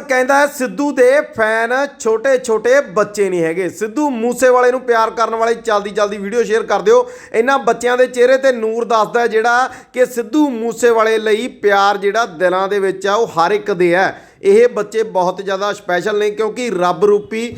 ਕਹਿੰਦਾ ਸਿੱਧੂ ਦੇ ਫੈਨ ਛੋਟੇ ਛੋਟੇ ਬੱਚੇ ਨਹੀਂ ਹੈਗੇ। ਸਿੱਧੂ ਮੂਸੇਵਾਲੇ ਨੂੰ ਪਿਆਰ ਕਰਨ ਵਾਲੇ ਜਲਦੀ ਜਲਦੀ ਵੀਡੀਓ ਸ਼ੇਅਰ ਕਰ ਦਿਓ। ਇਹਨਾਂ ਬੱਚਿਆਂ ਦੇ ਚਿਹਰੇ ਤੇ ਨੂਰ ਦੱਸਦਾ ਜਿਹੜਾ ਕਿ ਸਿੱਧੂ ਮੂਸੇਵਾਲੇ ਲਈ ਪਿਆਰ ਜਿਹੜਾ ਦਿਲਾਂ ਦੇ ਵਿੱਚ ਆ, ਉਹ ਹਰ ਇੱਕ ਦੇ ਹੈ। ਇਹ ਬੱਚੇ ਬਹੁਤ ਜ਼ਿਆਦਾ ਸਪੈਸ਼ਲ ਨੇ ਕਿਉਂਕਿ ਰੱਬ ਰੂਪੀ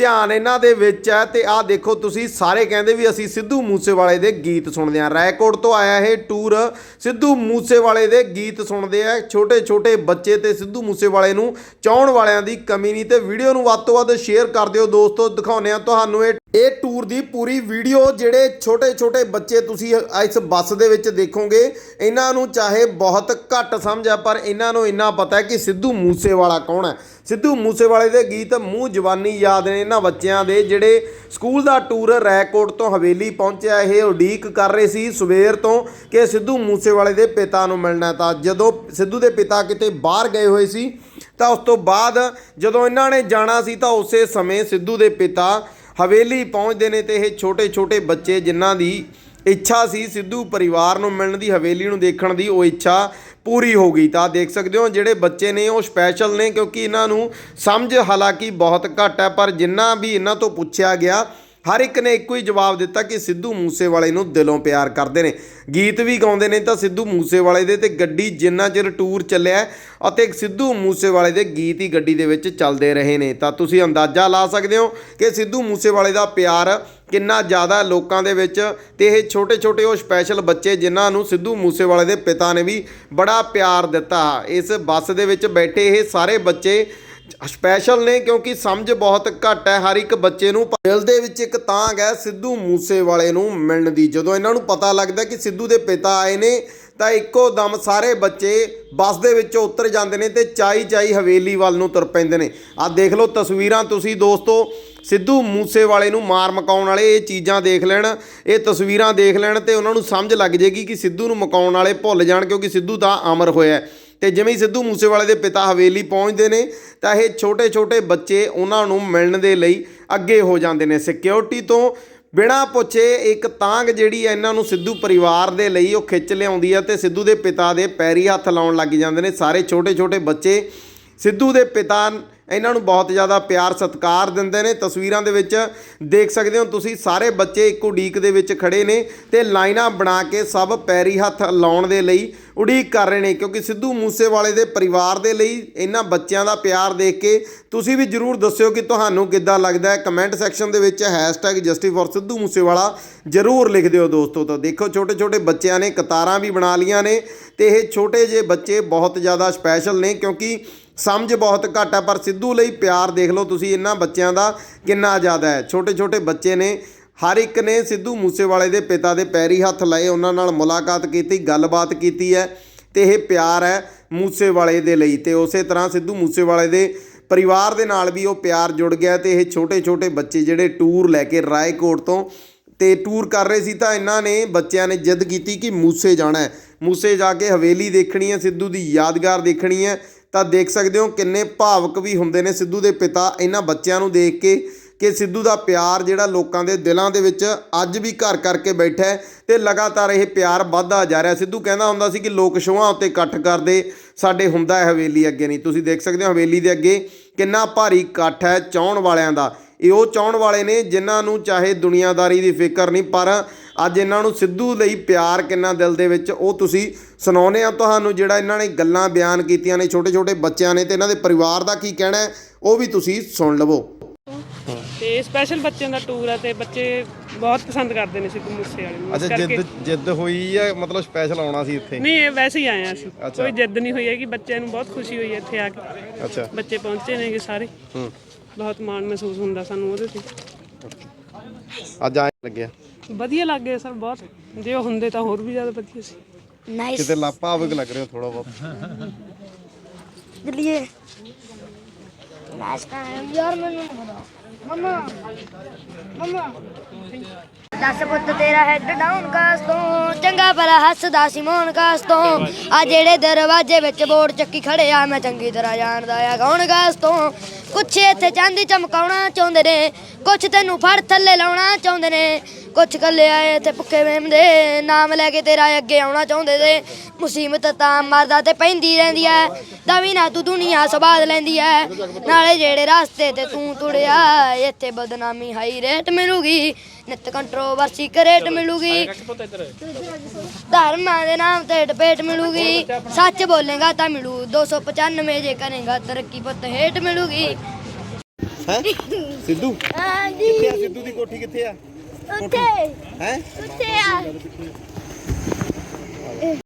ਧਿਆਨ ਇਹਨਾਂ ਦੇ ਵਿੱਚ ਹੈ ਤੇ ਆਹ ਦੇਖੋ ਤੁਸੀਂ ਸਾਰੇ ਕਹਿੰਦੇ ਵੀ ਅਸੀਂ ਸਿੱਧੂ ਮੂਸੇਵਾਲੇ ਦੇ ਗੀਤ ਸੁਣਦੇ ਹਾਂ। ਰੈਕੋਰਡ ਤੋਂ ਆਇਆ ਇਹ ਟੂਰ ਸਿੱਧੂ ਮੂਸੇਵਾਲੇ ਦੇ ਗੀਤ ਸੁਣਦੇ ਆ। ਛੋਟੇ ਛੋਟੇ ਬੱਚੇ ਤੇ ਸਿੱਧੂ ਮੂਸੇਵਾਲੇ ਨੂੰ ਚਾਹਣ ਵਾਲਿਆਂ ਦੀ ਕਮੀ ਨਹੀਂ ਤੇ ਵੀਡੀਓ ਨੂੰ ਵੱਧ ਤੋਂ ਵੱਧ ਸ਼ੇਅਰ ਕਰ ਦਿਓ। ਦੋਸਤੋ, ਦਿਖਾਉਂਦੇ ਆ ਤੁਹਾਨੂੰ ਇਹ ਇਹ ਟੂਰ ਦੀ ਪੂਰੀ ਵੀਡੀਓ ਜਿਹੜੇ ਛੋਟੇ ਛੋਟੇ ਬੱਚੇ ਤੁਸੀਂ ਇਸ ਬੱਸ ਦੇ ਵਿੱਚ ਦੇਖੋਗੇ, ਇਹਨਾਂ ਨੂੰ ਚਾਹੇ ਬਹੁਤ ਘੱਟ ਸਮਝ ਆ, ਪਰ ਇਹਨਾਂ ਨੂੰ ਇੰਨਾ ਪਤਾ ਹੈ ਕਿ ਸਿੱਧੂ ਮੂਸੇਵਾਲਾ ਕੌਣ ਹੈ। ਸਿੱਧੂ ਮੂਸੇਵਾਲੇ ਦੇ ਗੀਤ ਮੂੰਹ ਜਵਾਨੀ ਯਾਦ ਨੇ ਇਹਨਾਂ ਬੱਚਿਆਂ ਦੇ, ਜਿਹੜੇ ਸਕੂਲ ਦਾ ਟੂਰ ਰੈਕੋਟ ਤੋਂ ਹਵੇਲੀ ਪਹੁੰਚਿਆ, ਇਹ ਉਡੀਕ ਕਰ ਰਹੇ ਸੀ ਸਵੇਰ ਤੋਂ ਕਿ ਸਿੱਧੂ ਮੂਸੇਵਾਲੇ ਦੇ ਪਿਤਾ ਨੂੰ ਮਿਲਣਾ ਤਾਂ ਜਦੋਂ ਸਿੱਧੂ ਦੇ ਪਿਤਾ ਕਿਤੇ ਬਾਹਰ ਗਏ ਹੋਏ ਸੀ, ਤਾਂ ਉਸ ਤੋਂ ਬਾਅਦ ਜਦੋਂ ਇਹਨਾਂ ਨੇ ਜਾਣਾ ਸੀ, ਤਾਂ ਉਸੇ ਸਮੇਂ ਸਿੱਧੂ ਦੇ ਪਿਤਾ ਹਵੇਲੀ ਪਹੁੰਚਦੇ ਨੇ ਤੇ ਇਹ ਛੋਟੇ ਛੋਟੇ ਬੱਚੇ ਜਿਨ੍ਹਾਂ ਦੀ ਇੱਛਾ ਸੀ ਸਿੱਧੂ ਪਰਿਵਾਰ ਨੂੰ ਮਿਲਣ ਦੀ, ਹਵੇਲੀ ਨੂੰ ਦੇਖਣ ਦੀ, ਉਹ ਇੱਛਾ ਪੂਰੀ ਹੋ ਗਈ। ਤਾਂ ਦੇਖ ਸਕਦੇ ਹੋ ਜਿਹੜੇ ਬੱਚੇ ਨੇ ਉਹ ਸਪੈਸ਼ਲ ਨੇ ਕਿਉਂਕਿ ਇਹਨਾਂ ਨੂੰ ਸਮਝ ਹਾਲਾਂਕਿ ਬਹੁਤ ਘੱਟ ਹੈ, ਪਰ ਜਿੰਨਾ ਵੀ ਇਹਨਾਂ ਤੋਂ ਪੁੱਛਿਆ ਗਿਆ ਹਰ ਇੱਕ ਨੇ ਇੱਕੋ ਹੀ ਜਵਾਬ ਦਿੱਤਾ ਕਿ ਸਿੱਧੂ ਮੂਸੇਵਾਲੇ ਨੂੰ ਦਿਲੋਂ ਪਿਆਰ ਕਰਦੇ ਨੇ। ਗੀਤ ਵੀ ਗਾਉਂਦੇ ਨੇ ਤਾਂ ਸਿੱਧੂ ਮੂਸੇਵਾਲੇ ਦੇ ਤੇ ਗੱਡੀ ਜਿੰਨਾ ਚਿਰ ਟੂਰ ਚੱਲਿਆ ਅਤੇ ਸਿੱਧੂ ਮੂਸੇਵਾਲੇ ਦੇ ਗੀਤ ਹੀ ਗੱਡੀ ਦੇ ਵਿੱਚ ਚੱਲਦੇ ਰਹੇ ਨੇ। ਤਾਂ ਤੁਸੀਂ ਅੰਦਾਜ਼ਾ ਲਾ ਸਕਦੇ ਹੋ ਕਿ ਸਿੱਧੂ ਮੂਸੇਵਾਲੇ ਦਾ ਪਿਆਰ ਕਿੰਨਾ ਜ਼ਿਆਦਾ ਲੋਕਾਂ ਦੇ ਵਿੱਚ ਤੇ ਇਹ ਛੋਟੇ ਛੋਟੇ ਉਹ ਸਪੈਸ਼ਲ ਬੱਚੇ ਜਿਨ੍ਹਾਂ ਨੂੰ ਸਿੱਧੂ ਮੂਸੇਵਾਲੇ ਦੇ ਪਿਤਾ ਨੇ ਵੀ ਬੜਾ ਪਿਆਰ ਦਿੱਤਾ। ਇਸ ਬੱਸ ਦੇ ਵਿੱਚ ਬੈਠੇ ਇਹ ਸਾਰੇ ਬੱਚੇ ਸਪੈਸ਼ਲ ਨੇ ਕਿਉਂਕਿ ਸਮਝ ਬਹੁਤ ਘੱਟ ਹੈ, ਹਰ ਇੱਕ ਬੱਚੇ ਨੂੰ ਦਿਲ ਦੇ ਵਿੱਚ ਇੱਕ ਤਾਂਗ ਹੈ ਸਿੱਧੂ ਮੂਸੇਵਾਲੇ ਨੂੰ ਮਿਲਣ ਦੀ ਜਦੋਂ ਇਹਨਾਂ ਨੂੰ ਪਤਾ ਲੱਗਦਾ ਕਿ ਸਿੱਧੂ ਦੇ ਪਿਤਾ ਆਏ ਨੇ, ਤਾਂ ਇੱਕੋ ਦਮ ਸਾਰੇ ਬੱਚੇ ਬੱਸ ਦੇ ਵਿੱਚੋਂ ਉਤਰ ਜਾਂਦੇ ਨੇ ਤੇ ਚਾਈ ਚਾਈ ਹਵੇਲੀ ਵੱਲ ਨੂੰ ਤੁਰ ਪੈਂਦੇ ਨੇ ਆਹ ਦੇਖ ਲਓ ਤਸਵੀਰਾਂ ਤੁਸੀਂ ਦੋਸਤੋ, ਸਿੱਧੂ ਮੂਸੇਵਾਲੇ ਨੂੰ ਮਾਰ ਮਕਾਉਣ ਵਾਲੇ ਇਹ ਚੀਜ਼ਾਂ ਦੇਖ ਲੈਣ, ਇਹ ਤਸਵੀਰਾਂ ਦੇਖ ਲੈਣ ਤੇ ਉਹਨਾਂ ਨੂੰ ਸਮਝ ਲੱਗ ਜੇਗੀ ਕਿ ਸਿੱਧੂ ਨੂੰ ਮਕਾਉਣ ਵਾਲੇ ਭੁੱਲ ਜਾਣ ਕਿਉਂਕਿ ਸਿੱਧੂ ਤਾਂ ਅਮਰ ਹੋਇਆ ਹੈ। ਤੇ ਜਿਵੇਂ ਹੀ ਸਿੱਧੂ ਮੂਸੇਵਾਲੇ ਦੇ ਪਿਤਾ ਹਵੇਲੀ ਪਹੁੰਚਦੇ ਨੇ, ਤਾਂ ਇਹ ਛੋਟੇ-ਛੋਟੇ ਬੱਚੇ ਉਹਨਾਂ ਨੂੰ ਮਿਲਣ ਦੇ ਲਈ ਅੱਗੇ ਹੋ ਜਾਂਦੇ ਨੇ। ਸਿਕਿਉਰਿਟੀ ਤੋਂ ਬਿਨਾਂ ਪੁੱਛੇ ਇੱਕ ਤਾਂਗ ਜਿਹੜੀ ਹੈ ਇਹਨਾਂ ਨੂੰ ਸਿੱਧੂ ਪਰਿਵਾਰ ਦੇ ਲਈ ਉਹ ਖਿੱਚ ਲਿਆਉਂਦੀ ਹੈ ਤੇ ਸਿੱਧੂ ਦੇ ਪਿਤਾ ਦੇ ਪੈਰੀ ਹੱਥ ਲਾਉਣ ਲੱਗ ਜਾਂਦੇ ਨੇ। ਸਾਰੇ ਛੋਟੇ-ਛੋਟੇ ਬੱਚੇ ਸਿੱਧੂ ਦੇ ਪਿਤਾ ਇਹਨਾਂ ਨੂੰ ਬਹੁਤ ਜ਼ਿਆਦਾ ਪਿਆਰ, ਸਤਿਕਾਰ ਦਿੰਦੇ ਨੇ। ਤਸਵੀਰਾਂ ਦੇ ਵਿੱਚ ਦੇਖ ਸਕਦੇ ਹੋ ਤੁਸੀਂ, ਸਾਰੇ ਬੱਚੇ ਇੱਕ ਉਡੀਕ ਦੇ ਵਿੱਚ ਖੜੇ ਨੇ ਤੇ ਲਾਈਨਾਂ ਬਣਾ ਕੇ ਸਭ ਪੈਰੀ ਹੱਥ ਲਾਉਣ ਦੇ ਲਈ ਉਡੀਕ ਕਰ ਰਹੇ ਨੇ, ਕਿਉਂਕਿ ਸਿੱਧੂ ਮੂਸੇਵਾਲੇ ਦੇ ਪਰਿਵਾਰ ਦੇ ਲਈ ਇਹਨਾਂ ਬੱਚਿਆਂ ਦਾ ਪਿਆਰ ਦੇਖ ਕੇ ਤੁਸੀਂ ਵੀ ਜਰੂਰ ਦੱਸਿਓ ਕਿ ਤੁਹਾਨੂੰ ਕਿੱਦਾਂ ਲੱਗਦਾ ਹੈ। ਕਮੈਂਟ ਸੈਕਸ਼ਨ ਦੇ ਵਿੱਚ ਜਸਟਿਸ ਫॉर ਸਿੱਧੂ ਮੂਸੇਵਾਲਾ ਜਰੂਰ ਲਿਖ ਦਿਓ ਦੋਸਤੋ। ਤਾਂ ਦੇਖੋ ਛੋਟੇ ਛੋਟੇ ਬੱਚਿਆਂ ਨੇ ਕਤਾਰਾਂ ਵੀ ਬਣਾ ਲੀਆਂ ਨੇ ਤੇ ਇਹ ਛੋਟੇ ਜਿਹੇ ਬੱਚੇ ਬਹੁਤ ਜ਼ਿਆਦਾ ਸਪੈਸ਼ਲ ਨੇ, ਕਿਉਂਕਿ ਸਮਝ ਬਹੁਤ ਘੱਟ ਹੈ ਪਰ ਸਿੱਧੂ ਲਈ ਪਿਆਰ ਦੇਖ ਲਓ ਤੁਸੀਂ ਇਹਨਾਂ ਬੱਚਿਆਂ ਦਾ ਕਿੰਨਾ ਜ਼ਿਆਦਾ ਹੈ। ਛੋਟੇ ਛੋਟੇ ਬੱਚੇ ਨੇ, ਹਰ ਇੱਕ ਨੇ ਸਿੱਧੂ ਮੂਸੇਵਾਲੇ ਦੇ ਪਿਤਾ ਦੇ ਪੈਰੀ ਹੱਥ ਲਾਏ, ਉਹਨਾਂ ਨਾਲ ਮੁਲਾਕਾਤ ਕੀਤੀ, ਗੱਲਬਾਤ ਕੀਤੀ ਹੈ ਤੇ ਇਹ ਪਿਆਰ ਹੈ ਮੂਸੇਵਾਲੇ ਦੇ ਲਈ ਤੇ ਉਸੇ ਤਰ੍ਹਾਂ ਸਿੱਧੂ ਮੂਸੇਵਾਲੇ ਦੇ ਪਰਿਵਾਰ ਦੇ ਨਾਲ ਵੀ ਉਹ ਪਿਆਰ ਜੁੜ ਗਿਆ ਤੇ ਇਹ ਛੋਟੇ ਛੋਟੇ ਬੱਚੇ ਜਿਹੜੇ ਟੂਰ ਲੈ ਕੇ ਰਾਏਕੋਟ ਤੋਂ ਤੇ ਟੂਰ ਕਰ ਰਹੇ ਸੀ ਤਾਂ ਇਹਨਾਂ ਨੇ ਬੱਚਿਆਂ ਨੇ ਜਿੱਦ ਕੀਤੀ ਕਿ ਮੂਸੇ ਜਾਣਾ ਹੈ। ਮੂਸੇ ਜਾ ਕੇ ਹਵੇਲੀ ਦੇਖਣੀ ਹੈ, ਸਿੱਧੂ ਦੀ ਯਾਦਗਾਰ ਦੇਖਣੀ ਹੈ ਤਾਂ ਦੇਖ ਸਕਦੇ ਹੋ ਕਿੰਨੇ ਭਾਵਕ ਵੀ ਹੁੰਦੇ ਨੇ ਸਿੱਧੂ ਦੇ ਪਿਤਾ ਇਹਨਾਂ ਬੱਚਿਆਂ ਨੂੰ ਦੇਖ ਕੇ ਕਿ ਸਿੱਧੂ ਦਾ ਪਿਆਰ ਜਿਹੜਾ ਲੋਕਾਂ ਦੇ ਦਿਲਾਂ ਦੇ ਵਿੱਚ ਅੱਜ ਵੀ ਘਰ ਕਰਕੇ ਬੈਠਾ ਹੈ ਤੇ ਲਗਾਤਾਰ ਇਹ ਪਿਆਰ ਵੱਧਦਾ ਜਾ ਰਿਹਾ। ਸਿੱਧੂ ਕਹਿੰਦਾ ਹੁੰਦਾ ਸੀ ਕਿ ਲੋਕ ਸ਼ੋਆਂ ਉੱਤੇ ਇਕੱਠ ਕਰਦੇ, ਸਾਡੇ ਹੁੰਦਾ ਹੈ ਹਵੇਲੀ ਅੱਗੇ ਨਹੀਂ। ਤੁਸੀਂ ਦੇਖ ਸਕਦੇ ਹੋ ਹਵੇਲੀ ਦੇ ਅੱਗੇ ਕਿੰਨਾ ਭਾਰੀ ਇਕੱਠ ਹੈ ਚਾਹਣ ਵਾਲਿਆਂ ਦਾ। ਇਹ ਉਹ ਚਾਹਣ ਵਾਲੇ ਨੇ ਜਿਨ੍ਹਾਂ ਨੂੰ ਚਾਹੇ ਦੁਨੀਆਦਾਰੀ ਦੀ ਫਿਕਰ ਨਹੀਂ ਪਰ ਅੱਜ ਇਹਨਾਂ ਨੂੰ ਸਿੱਧੂ ਲਈ ਪਿਆਰ ਕਿੰਨਾ ਦਿਲ ਦੇ ਵਿੱਚ ਉਹ ਤੁਸੀਂ ਸੁਣਾਉਨੇ ਆ ਤੁਹਾਨੂੰ ਜਿਹੜਾ ਇਹਨਾਂ ਨੇ ਗੱਲਾਂ ਬਿਆਨ ਕੀਤੀਆਂ ਨੇ ਛੋਟੇ ਛੋਟੇ ਬੱਚਿਆਂ ਨੇ ਤੇ ਇਹਨਾਂ ਦੇ ਪਰਿਵਾਰ ਦਾ ਕੀ ਕਹਿਣਾ ਉਹ ਵੀ ਤੁਸੀਂ ਸੁਣ ਲਵੋ। ਤੇ ਸਪੈਸ਼ਲ ਬੱਚਿਆਂ ਦਾ ਟੂਰ ਆ ਤੇ ਬੱਚੇ ਬਹੁਤ ਪਸੰਦ ਕਰਦੇ ਨੇ ਸਿੱਧੂ ਮੂਸੇ ਵਾਲੇ ਨੂੰ ਅੱਛਾ ਜਿੱਦ ਜਿੱਦ ਹੋਈ ਆ ਮਤਲਬ ਸਪੈਸ਼ਲ ਆਉਣਾ ਸੀ ਇੱਥੇ? ਨਹੀਂ ਇਹ ਵੈਸੇ ਹੀ ਆਏ ਆ ਅਸੀਂ। ਅੱਛਾ। ਕੋਈ ਜਿੱਦ ਨਹੀਂ ਹੋਈ ਹੈ ਕਿ ਬੱਚਿਆਂ ਨੂੰ ਬਹੁਤ ਖੁਸ਼ੀ ਹੋਈ ਹੈ ਇੱਥੇ ਆ ਕੇ। ਅੱਛਾ। ਬੱਚੇ ਪਹੁੰਚੇ ਨੇਗੇ ਸਾਰੇ। ਹੂੰ। ਬਹੁਤ ਮਾਣ ਮਹਿਸੂਸ ਹੁੰਦਾ ਸਾਨੂੰ ਉਹਦੇ ਤੇ। ਅੱਜ ਆਏ ਲੱਗਿਆ। ਵਧੀਆ ਲੱਗ ਸਰ ਬਹੁਤ। ਜੇ ਉਹ ਹੁੰਦੇ ਤਾਂ ਹੋਰ ਵੀ ਜ਼ਿਆਦਾ ਵਧੀਆ ਸੀ। ਨਾਈਸ ਕਿਤੇ ਲਾਪਾਵਕ ਲੱਗ ਰਹੇ ਥੋੜਾ ਬਹੁਤ। ਦਿੱਲੀਏ ਨਾਸ ਯਾਰ ਮੈਨੂੰ ਮਮਾ। ਮਮਾ। ਦਸ ਪੁੱਤ ਤੇਰਾ ਹੈਡ ਡਾਊਨ ਕਾਸ ਤੋਂ। ਚੰਗਾ ਭਲਾ ਹੱਸਦਾ ਸੀ ਮੋਹਨ ਕਾਸ ਤੋਂ। ਆ ਜਿਹੜੇ ਦਰਵਾਜ਼ੇ ਵਿੱਚ ਬੋਰਡ ਚੱਕੀ ਖੜਿਆ ਮੈਂ ਚੰਗੀ ਤਰ੍ਹਾਂ ਜਾਣਦਾ ਆ ਕੌਣ ਤੋਂ। ਕੁਛ ਇੱਥੇ ਚਾਂਦੀ ਚਮਕਾਉਣਾ ਚਾਹੁੰਦੇ ਨੇ, ਕੁਛ ਤੈਨੂੰ ਫੜ ਥੱਲੇ ਲਾਉਣਾ ਚਾਹੁੰਦੇ ਨੇ, ਕੁਛ ਕੱਲੇ ਆਏ ਇੱਥੇ ਭੁੱਖੇ ਵੇਮਦੇ ਨਾਮ ਲੈ ਕੇ ਤੇਰਾ ਅੱਗੇ ਆਉਣਾ ਚਾਹੁੰਦੇ ਤੇ ਮੁਸੀਬਤ ਤਾਂ ਮਰਦਾ ਤੇ ਪੈਂਦੀ ਰਹਿੰਦੀ ਐ। ਦਵੀ ਨਾ ਤੂੰ ਦੁਨੀਆ ਸਵਾਦ ਲੈਂਦੀ ਐ। ਨਾਲੇ ਜਿਹੜੇ ਰਸਤੇ ਤੇ ਤੂੰ ਤੁੜਿਆ ਇੱਥੇ ਬਦਨਾਮੀ ਹਾਈ ਰੇਟ ਮਿਲੂਗੀ। ਨਿਤ ਕੰਟਰੋਵਰਸੀ ਕਰੇਟ ਮਿਲੂਗੀ। ਧਰਮਾਂ ਦੇ ਨਾਮ ਤੇ ਡਪੇਟ ਮਿਲੂਗੀ। ਸੱਚ ਬੋਲੇਗਾ ਤਾਂ ਮਿਲੂ। 295 ਜੇ ਕਰੇਗਾ ਤਰੱਕੀ ਪੁੱਤ ਹੇਟ ਮਿਲੂਗੀ। ਹੈ? ਸਿੱਧੂ? ਹਾਂਜੀ। ਕਿੱਥੇ ਆ? ਸਿੱਧੂ ਦੀ ਕੋਠੀ ਕਿੱਥੇ ਆ? ਉੱਥੇ। ਹੈ? ਉੱਥੇ ਆ।